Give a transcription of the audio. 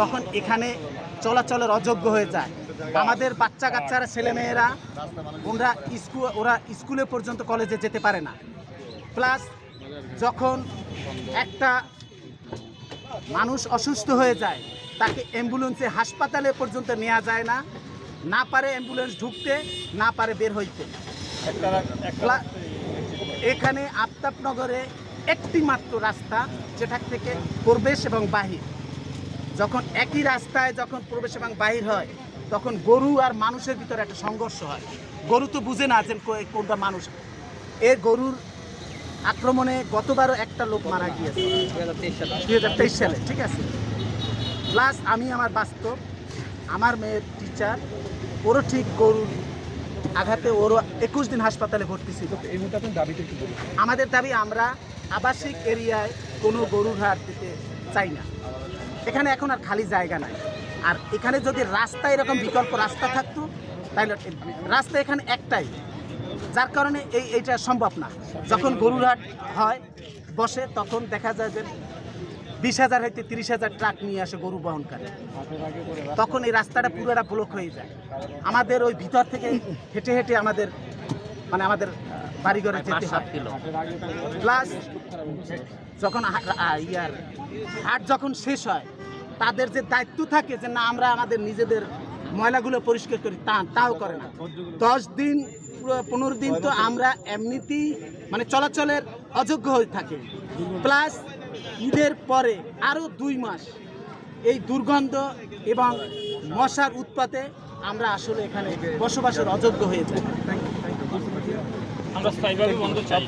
তখন এখানে চলাচলের অযোগ্য হয়ে যায়। আমাদের বাচ্চা কাচ্চারা ছেলেমেয়েরা ওরা স্কুল, ওরা স্কুলে পর্যন্ত কলেজে যেতে পারে না। প্লাস যখন একটা মানুষ অসুস্থ হয়ে যায়, তাকে অ্যাম্বুলেন্সে হাসপাতালে পর্যন্ত নেওয়া যায় না। না পারে অ্যাম্বুলেন্স ঢুকতে, না পারে বের হইতে। এখানে আফতাবনগরে একটি মাত্র রাস্তা, যেটা থেকে প্রবেশ এবং বাহির। যখন একই রাস্তায় যখন প্রবেশ এবং বাহির হয় তখন গরু আর মানুষের ভিতরে একটা সংঘর্ষ হয়। গরু তো বুঝে না যে কোনটা মানুষ। এ গরুর আক্রমণে গতবারও একটা লোক মারা গিয়েছে। দুই হাজার তেইশ সালে ঠিক আছে। প্লাস আমি আমার বাস্তব আমার মেয়ের টিচার ওরও ঠিক গরুর আঘাতে ওরও একুশ দিন হাসপাতালে ভর্তি ছিল। আমাদের দাবি আমরা আবাসিক এরিয়ায় কোনো গরুর হাট দিতে চাই না। এখানে এখন আর খালি জায়গা নাই। আর এখানে যদি রাস্তা এরকম বিকল্প রাস্তা থাকতো, তাহলে রাস্তা এখানে একটাই। যার কারণে এই এইটা সম্ভব না। যখন গরুরহাট হয়, বসে, তখন দেখা যায় যে বিশ হাজার হইতে তিরিশ হাজার ট্রাক নিয়ে আসে গরু বহন করে তখন এই রাস্তাটা পুরোটা ব্লক হয়ে যায়। আমাদের ওই ভিতর থেকে হেঁটে হেঁটে আমাদের মানে আমাদের বাড়িঘরে যেতে হয়। প্লাস যখন ইয়ার হাট যখন শেষ হয় তাদের যে দায়িত্ব থাকে যে না আমরা আমাদের নিজেদের ময়লাগুলো পরিষ্কার করি তা তাও করে না। দশ দিন পনেরো দিন তো আমরা এমনিতেই মানে চলাচলের অযোগ্য হয়ে থাকে। প্লাস ঈদের পরে আরও দুই মাস এই দুর্গন্ধ এবং মশার উৎপাতে আমরা আসলে এখানে বসবাসের অযোগ্য হয়ে যাই আমরা স্থায়ীভাবে বন্ধ চাই।